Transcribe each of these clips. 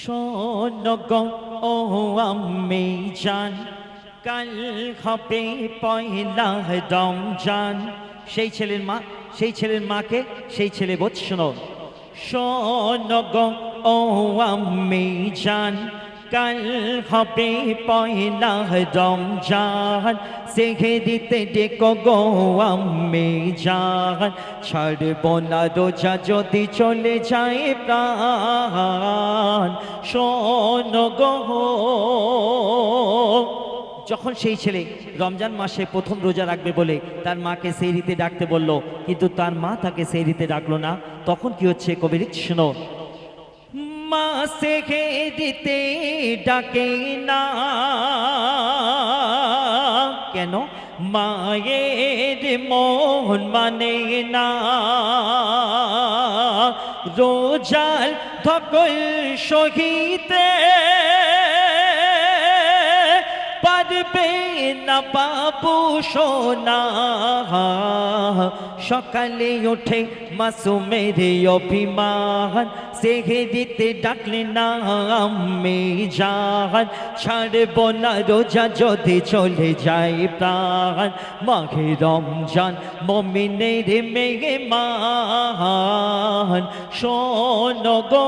শোনো গো ও আমি জান, কাল হবে পয়লা রমজান। সেই ছেলের মা, সেই ছেলের মাকে, সেই ছেলে বোধ শোনো। শোনো গো ও আমি জান কাল হবে পয়লা রমজান। সেখে দিতে ডেকো গো আমি জান। ছাড়ব না রোজা যদি চলে যায় প্রাণ। শোনো গো। যখন সেই ছেলে রমজান মাসে প্রথম রোজা রাখবে বলে তার মাকে সেই রীতে ডাকতে বলল, কিন্তু তার মা তাকে সেই রীতে ডাকলো না, তখন কি হচ্ছে কবির? শোনো মা সেখে দিতে ডাকে না। কেন? মায়ের মোহন মানে না। রোজাল ধকল সহিতে পারবে বাবু সোনা, সকালে ওঠে মাসুমের অভিমান সেহে দিতে ডাকলে না জান ছাড়ব না রোজা যদি চলে যায় প্রাণ, মাঘে রমজান মমিনের মেঘে মান শোন গো।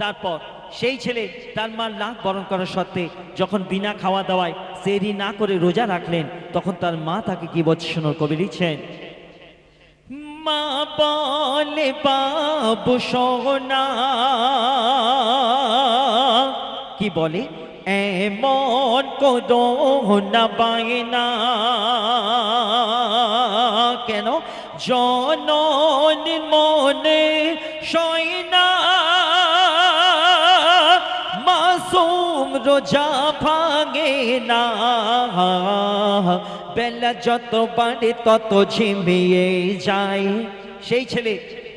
তারপর সেই ছেলে তার মার লাখ বরণ করার সত্ত্বে যখন বিনা খাওয়া দাওয়ায় সেরি না করে রোজা রাখলেন, তখন তার মা তাকে কি বৎসন কবি লিখছেন? মা বলে, বাবু, সোনা। কি বলে? এমন করো না বায়না। কেন? জন মনে সয়না রোজা ভাঙে না। বেলা যত বাড়ে তত ঝিমিয়ে যায়। সেই ছেলে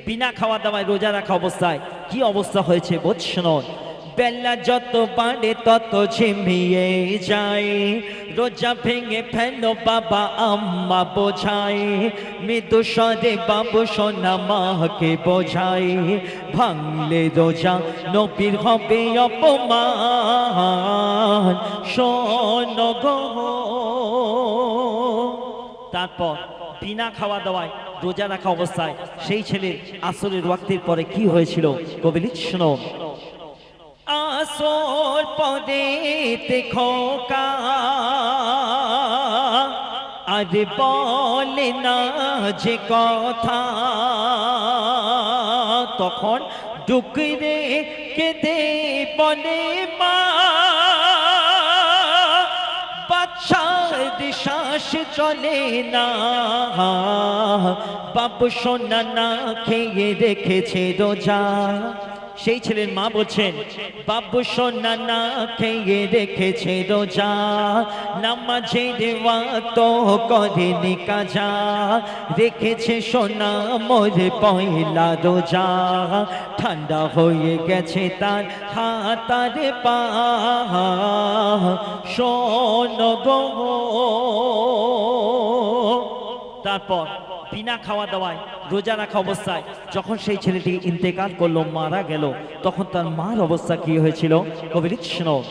বিনা খাওয়া দাওয়ায় রোজা রাখা অবস্থায় কি অবস্থা হয়েছে বুঝছেন বেলা যত বাড়ে তত ঝিমিয়ে যায়। রোজা ভেঙে ফেলো বাবা, আম্মা বোঝায়। মৃদু স্বরে বাবু সোনা মাকে বোঝায়। ভাঙলে রোজা নবীর হবে অপমান। শোন গো। তারপর বিনা খাওয়া দাওয়ায় রোজা রাখা অবস্থায় সেই ছেলের আসরের ওয়াক্তের পরে কি হয়েছিল? কবি শোনো। আসর পদে খোকা। আর বলে না যে কথা, তখন ডুকরে কেঁদে বলে মা শ্বাস চলে না। বাবু সোনা না খেয়ে রেখেছে রোজা। সেই ছেলের মা বলছেন, বাবু সোনা না খেয়ে রেখেছে রোজা, নামাজে দেওয়া তো করেনি কাজা, রেখেছে সোনা মোরে পয়লা রোজা, ঠান্ডা হয়ে গেছে তার হাতার পা, শোন গো। তারপর বিনা খাওয়া দাওয়ায় রোজা রাখা অবস্থায় যখন সেই ছেলেটি ইন্তেকাল করল, মারা গেল, তখন তার মার অবস্থা কি হয়েছিল? কবি শোনো।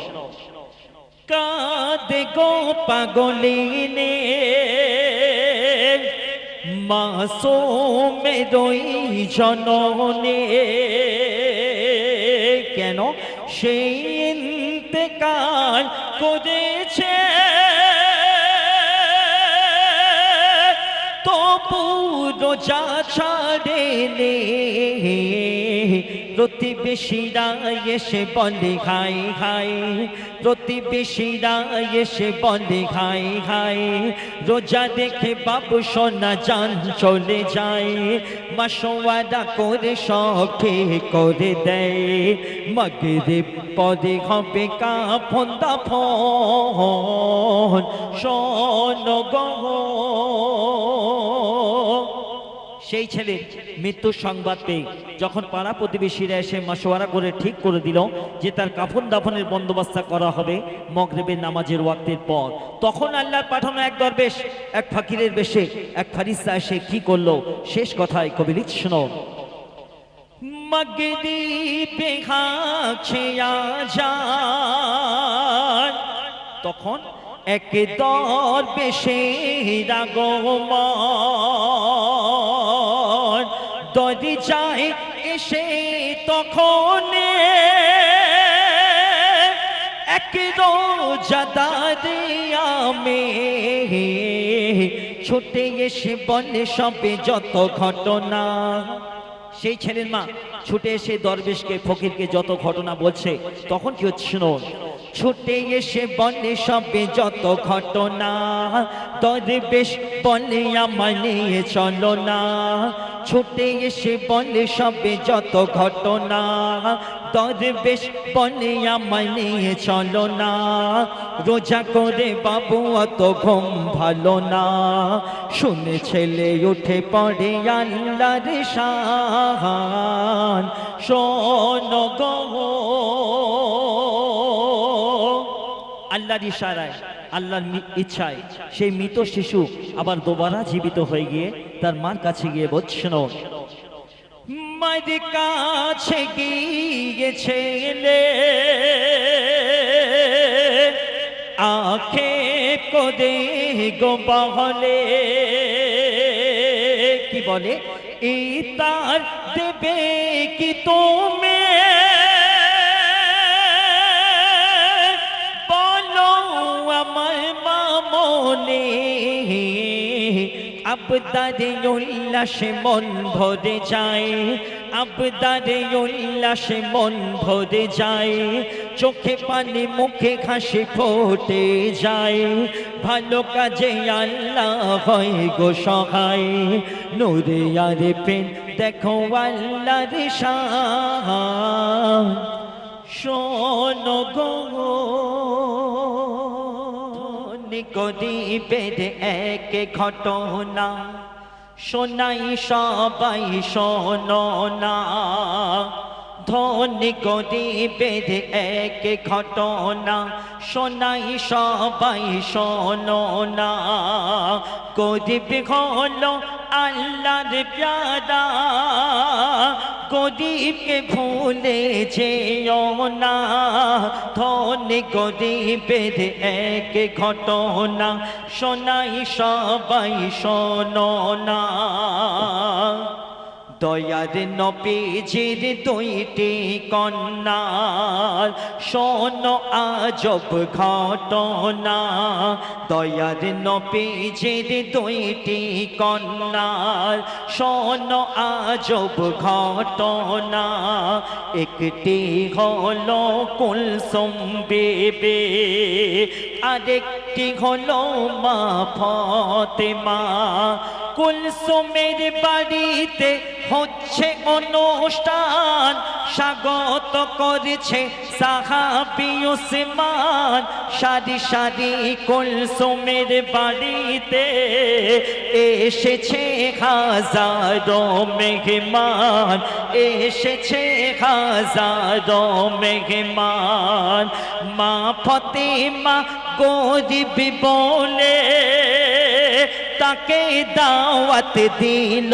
কাঁদে কেন সেই ইন্তেকাল করেছে তবু যা ছাড়ে প্রতিবেশীরা এসে বলে খাই খাই প্রতিবেশীরা এসে বলে খাই খাই রোজা দেখে বাবু সোনা যান চলে যায় মাসোয়ারা করে শখে করে দেয়। মগরে পদে হবে কাফন দাফন, শোন গহ সেই ছেলের মৃত্যুর সংবাদ পেয়ে যখন পাড়া প্রতিবেশীরা এসে মাসোয়ারা করে ঠিক করে দিল যে তার কাফন দাফনের বন্দোবস্ত করা হবে মগরেবের নামাজের ওয়াক্তের পর, তখন আল্লাহর পাঠানো এক দরবেশ, এক ফাকিরের বেশে, এক ফারিস্তা এসে কি করল? শেষ কথায় কবি লিখ শোনো। মগরিবে খাচ্ছে আজান তখন এক দর বেশে রাগমন যায় এসে তখন এক আমি ছুটে এসে বলে সবে যত ঘটনা সেই ছেলের মা ছুটে এসে দরবেশকে, ফকিরকে যত ঘটনা বলছে, তখন কি হচ্ছে শুনুন ছুটে এসে বলে সবে যত ঘটনা, দরবেশ বলে আমায় নিয়ে চলো না। ছুটে এসে বলে সবে যত ঘটনা দরবেশ বলে আমার নিয়ে চলো না। রোজা করে বাবু অত ঘুম ভালো না। শুনে ছেলে উঠে পড়ে আল্লাহর শাহান শোন গো। আল্লাহর ইশারায়, আল্লাহর ইচ্ছায় সেই মৃত শিশু আবার দোবারা জীবিত হয়ে গিয়ে তার মার কাছে গিয়ে বলছিল মায়ের কাছে গিয়ে ছেলে আখে কোদে গো বহলে। কি বলে? এই তার দেবে কি তুমি? বলো আমার মামনে। আবদারে উল্লাসে মন ভরে যায় আবদারে উল্লাসে মন ভরে যায়। চোখে পানি, মুখে হাসি ফোটে যায়। ভালো কাজে আল্লাহ হয় গো সহায়। নূরে আরে পেন দেখো আল্লাহর শাহ শোনো গো। নিকদিপের এক ঘটনা। শোনাই সবাই শোনো না। ধনী গরিবের এক ঘটনা। শোনাই সবাই শোনো না। গরিব হলো আল্লাহর প্যারা। গরিবকে ভুলে যেও না। ধনী গরিবের এক ঘটনা শোনাই সবাই শোনো না। দয়ার নবীজির দুইটি কন্যা। শোনো আজব ঘটনা, দয়ার নবীজির দুইটি কন্যা। শোনো আজব ঘটনা, একটি হল কুলসুম বেবে, আরেকটি হলো মা ফতেমা। কুলসুমের বাড়িতে হচ্ছে অনুষ্ঠান। স্বাগত করেছে সাহাবি ওসমান সারি সারি কুলসুমের বাড়িতে এসেছে হাজারো মেহমান। এসেছে হাজারো মেহমান। মা ফতেমা গরিব বলে তাকে দাওয়াত দিল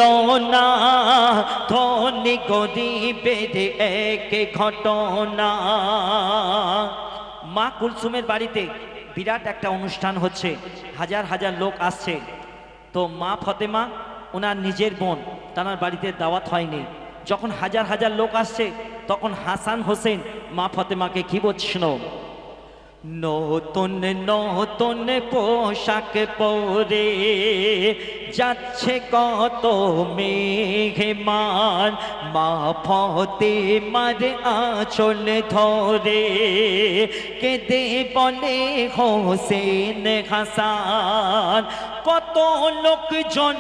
না। ধনী গরিবের এক ঘটনা। মা কুলসুমের বাড়িতে বিরাট একটা অনুষ্ঠান হচ্ছে। হাজার হাজার লোক আসছে। তো মা ফতেমা ওনার নিজের বোন তার বাড়িতে দাওয়াত হয়নি। যখন হাজার হাজার লোক আসছে, তখন হাসান হোসেন মা ফতেমাকে কি বলছিল? নতুন নতুন পোশাক পরে যাচ্ছে কত মেঘে মেঘমান। মা ফতে মার আঁচল ধরে কেঁদে বলে, হোসেন হাসান, কত লোকজন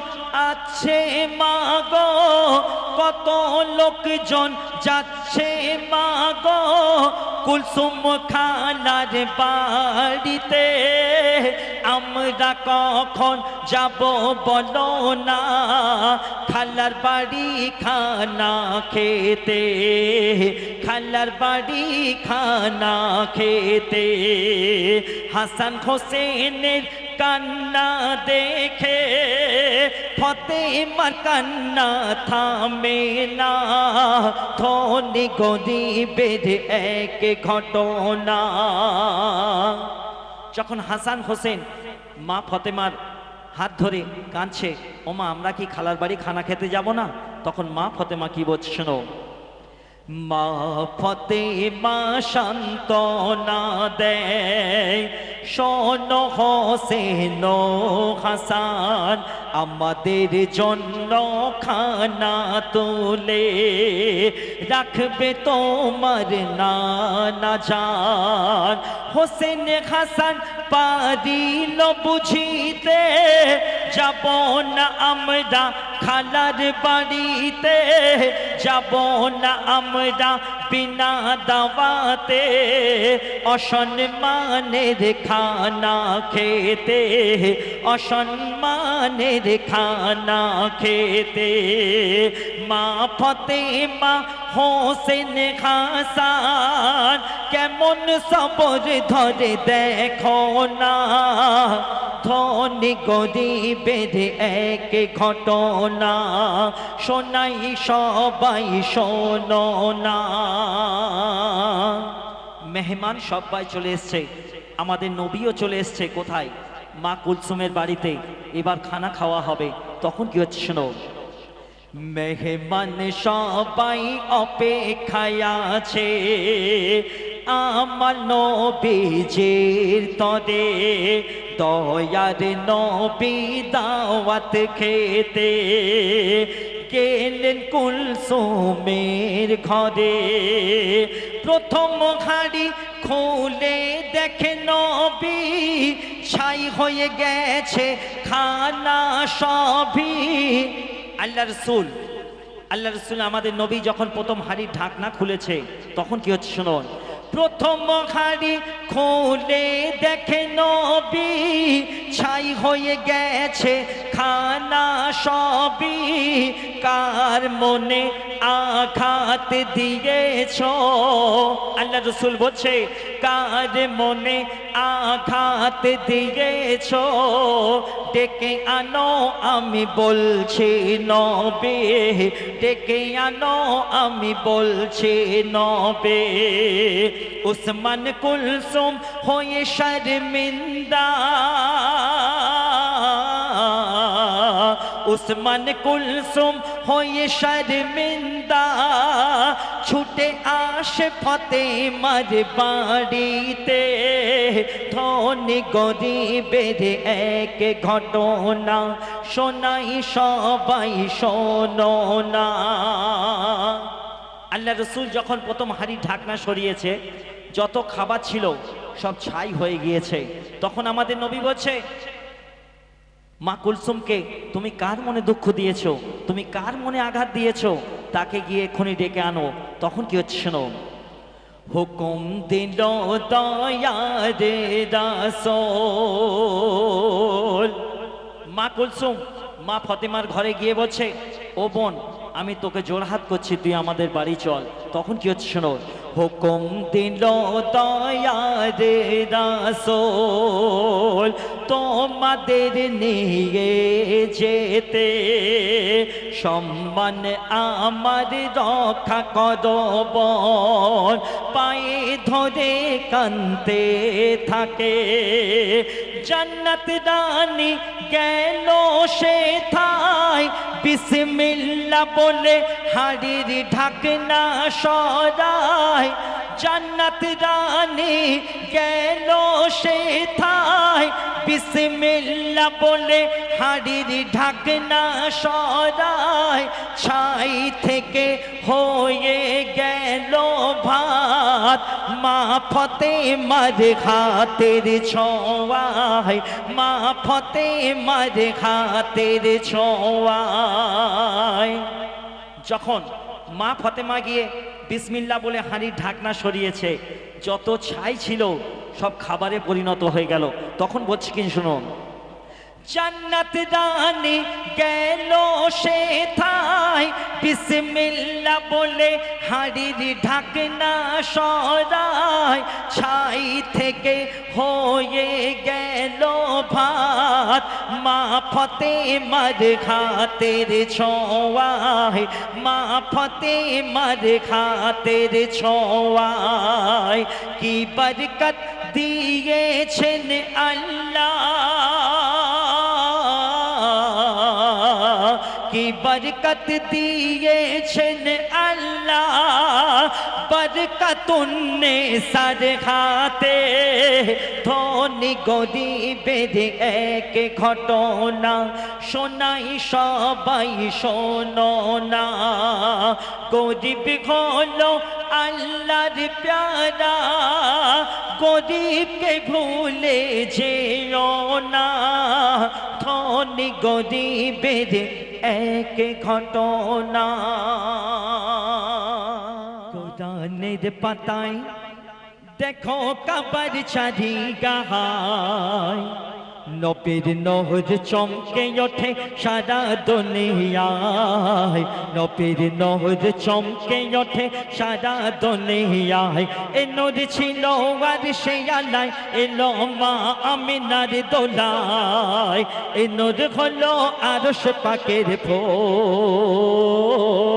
আছে মাগো, কত লোকজন যাচ্ছে মাগো কুলসুম খানার বাড়িতে। আমরা কখন যাব বলো না, খালার বাড়ি খানা খেতে। খালার বাড়ি খানা খেতে। হাসান হোসেনের কান্না দেখে ফতেমার কান্না থামে না। ধনী গরিবের এক ঘটনা। যখন হাসান হোসেন মা ফতেমার হাত ধরে কাঁদছে, ওমা, আমরা কি খালার বাড়ি খানা খেতে যাব না? তখন মা ফতেমা কি বলছে, শোনো, মা ফতেমা শান্তনা দেয় শোন হোসেন হাসান, আমাদের জন্য খানা তোলে রাখবে তোমার নানা জান। হোসেন হাসান পারিল বুঝিতে যাব না আমরা খালার বাড়িতে যাব না আমরা বিনা দাওয়াতে অসম্মানের খানা খেতে অসম্মানের খানা খেতে মা ফতে মা হোসেন খাসান কেমন সবর ধরে দেখো না। ধনী গরিবের এক ঘটনা, শোনাই সবাই শোনো না। মেহমান সবাই চলে এসছে, আমাদের নবীও চলে এসছে কোথায়? মা কুলসুমের বাড়িতে, এবার খানা খাওয়া হবে, তখন কি হচ্ছে শোনো? মেহমান সবাই অপেক্ষায় আছে। আমার নবীজির তরে দয়ার নবী দাওয়াত খেতে গেলেন কুলসুমের ঘরে। প্রথম হাড়ি খুলে দেখে নবী ছাই হয়ে গেছে, খানা সবই আল্লাহ রসুল আল্লাহ রসুল আমাদের নবী যখন প্রথম হাড়ির ঢাকনা খুলেছে, তখন কি হচ্ছে শুনুন প্রথম হাড়ি খুলে দেখে নবী ছাই হয়ে গেছে খানা সবই কার মনে আঘাত দিয়েছ? আল্লাহ রসুল বলছে, কার মনে আঘাত দিয়েছ? ডেকে আনো আমি বলছি নবে, ডেকে আনো আমি বলছি নবে। উসমান কুলসুম হয়ে শর্মিন্দা উসমান কুলসুম হয়ে শর্মিন্দা। ছুটে আসে ফতে মার বাড়িতে। ধনী গরিবের এক ঘটনা শোনাই সবাই শোনো না। আল্লাহ রসুল যখন প্রথম হাড়ি ঢাকনা সরিয়েছে, যত খাবার ছিল সব ছাই হয়ে গিয়েছে। তখন আমাদের নবী বলছে মা কুলসুমকে, তুমি কার মনে দুঃখ দিয়েছ? তুমি কার মনে আঘাত দিয়েছ? তাকে গিয়ে এক্ষুনি ডেকে আনো। তখন কি হচ্ছে শোনো? হুকুম দিল মা কুলসুম, মা ফতেমার ঘরে গিয়ে বলছে, ও বোন, আমি তোকে জোড়হাত করছি, তুই আমাদের বাড়ি চল। তখন কি হচ্ছে শোনো? হুকুম দিল দয়ারে রাসোল, তোমাদের নিয়ে যেতে। সম্মান আমার রক্ষা করব পায়ে ধরে কানতে থাকে। জান্নাত রানী কেন সে থাই বিসমিল্লা বলে হাড়ির ঢাকনা সরায় জান্নাত রানী গেল সে থাই। বিসমিল্লা বলে হাড়ির ঢাকনা সরায় ছাই থেকে হয়ে গেল ভাত। মা ফতে মার হাতের ছোঁয়ায়, মা ফতে মার হাতের ছোঁয়ায়। যখন মা ফতেমা গিয়ে বিসমিল্লা বলে হাঁড়ির ঢাকনা সরিয়েছে। যত ছাই ছিল, সব খাবারে পরিণত হয়ে গেল। তখন বলছি কিন্তু শুনুন জান্নাত রানী গেল সে থাই। বিসমিল্লা বলে হাড়ির ঢাকনা সরায় ছাই থেকে হয়ে গেল ভাত। মা ফতে মার খাতের ছোঁয়ায়, মা ফতে মার খাতের ছোঁয়ায়। কি বরকত দিয়েছেন আল্লাহ? বরকত দিয়েছেন আল্লাহ। বরকতুন্নে সর খাতে ধনী গরিবের এক ঘটনা শোনাই সবাই শোনো না। গরিব হলো আল্লাহর প্যারা। গরিবকে ভুলে যেও না। ধনী গরিবের এক ঘটনা। কোরআনের পাতায় দেখো কাবার ছাড়ি গাহায়। নবীর নহর চমকে ওঠে সারা দুনিয়ায়। নবীর নহর চমকে ওঠে সারা দুনিয়ায়। এ নূর ছিল আর সে আলায় এলো মা আমিনার দোলায়। এ নূর হলো আরশ পাকের ফুল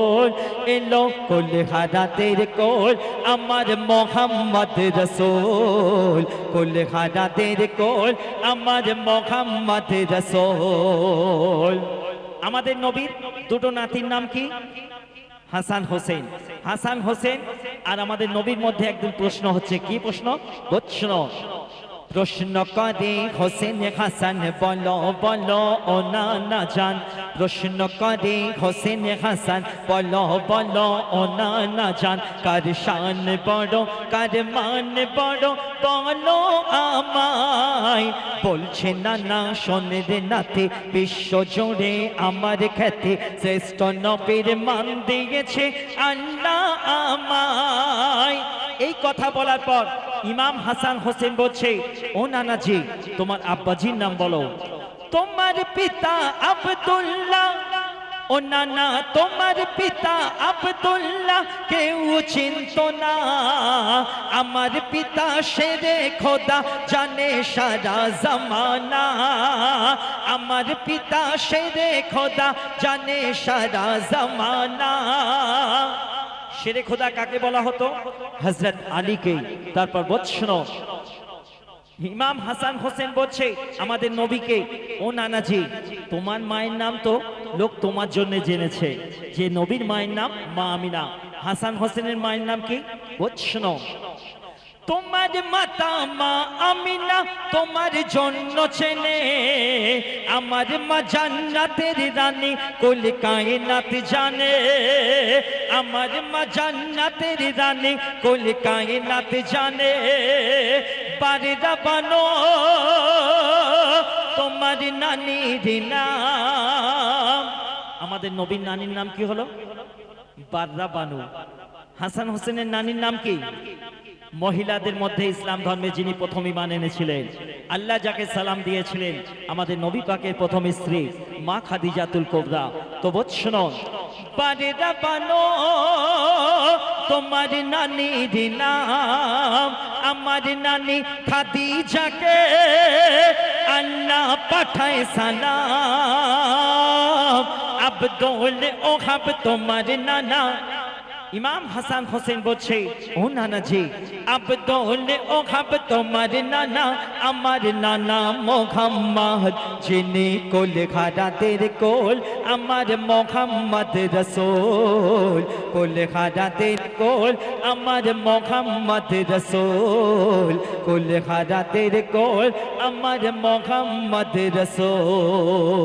এলো কোল হারাতের কোল, আমার মোহাম্মদ রসুল। কোল হারাতের কোল, আমার মোহাম্মদ রসুল। আমাদের নবীর দুটো নাতির নাম কি? হাসান হোসেন। হাসান হোসেন আর আমাদের নবীর মধ্যে একদিন প্রশ্ন হচ্ছে, কি প্রশ্ন? প্রশ্ন প্রশ্ন করে হোসেন হাসান, বলো বলো, ও না না জান। প্রশ্ন করে হোসেন হাসান, বলো বলো, ও না না জান। কার শান বড়, কার মান বড়, বলো আমায়। বলছে না না শোনে রে নাতে, বিশ্ব জুড়ে আমার খ্যাতি। শ্রেষ্ঠ নবীর মান দিয়েছে আল্লাহ আমায়। এই কথা বলার পর ইমাম হাসান হোসেন বলছে, ও নানাজি, তোমার আব্বাজির নাম বলো। তোমার পিতা আব্দুল্লাহ। ও নানা, তোমার পিতা আব্দুল্লাহ, কেউ চিনত না। আমার পিতা শেরে খোদা জানে সারা জামানা। আমার পিতা শেরে খোদা জানে সারা জামানা। শেরে খোদা কাকে বলা হতো? হজরত আলীকে। তারপর বৎসন ইমাম হাসান হোসেন বলছে, আমাদের নবীকে, ও নানাজি, তোমার মায়ের নাম তো লোক তোমার জন্য জেনেছে। যে নবীর মায়ের নাম মা আমিনা। হাসান হোসেনের মায়ের নাম কি? বৎসন তোমার মাতা মা আমি না তোমার জন্য চেনে। আমার মা জান্নাতের রানী, কুল কায়নাত জানে। আমার মা জান্নাতের রানী, কুল কায়নাত জানে। বারেরা বানো, তোমার নানির নাম। আমাদের নবীর নানির নাম কি হলো? বাররা বানু হাসান হোসেনের নানির নাম কি? মহিলাদের মধ্যে ইসলাম ধর্মে যিনি প্রথম ইমান এনেছিলেন, আল্লাহ যাকে সালাম দিয়েছিলেন, আমাদের নবী পাকের প্রথম স্ত্রী, মা খাদিজাতুল কোবরা। তো বৎসন তোমার নানির নাম, আমার নানি খাদিজাকে আল্লাহ পাঠায় সালাম। আব্দুল ওহাব, তোমার নানা ইমাম হাসান হোসেন বলছে, ও নানা জি আব্দুল ওহাব তোমার নানা, আমার নানা মোহাম্মদ, যিনি কোল খারাতের কোল, আমার মোহাম্মদ রসুল। কোল খারাতের কোল, আমার মোহাম্মদ রসুল। কোল খারাতের কোল, আমার মোহাম্মদ রসুল।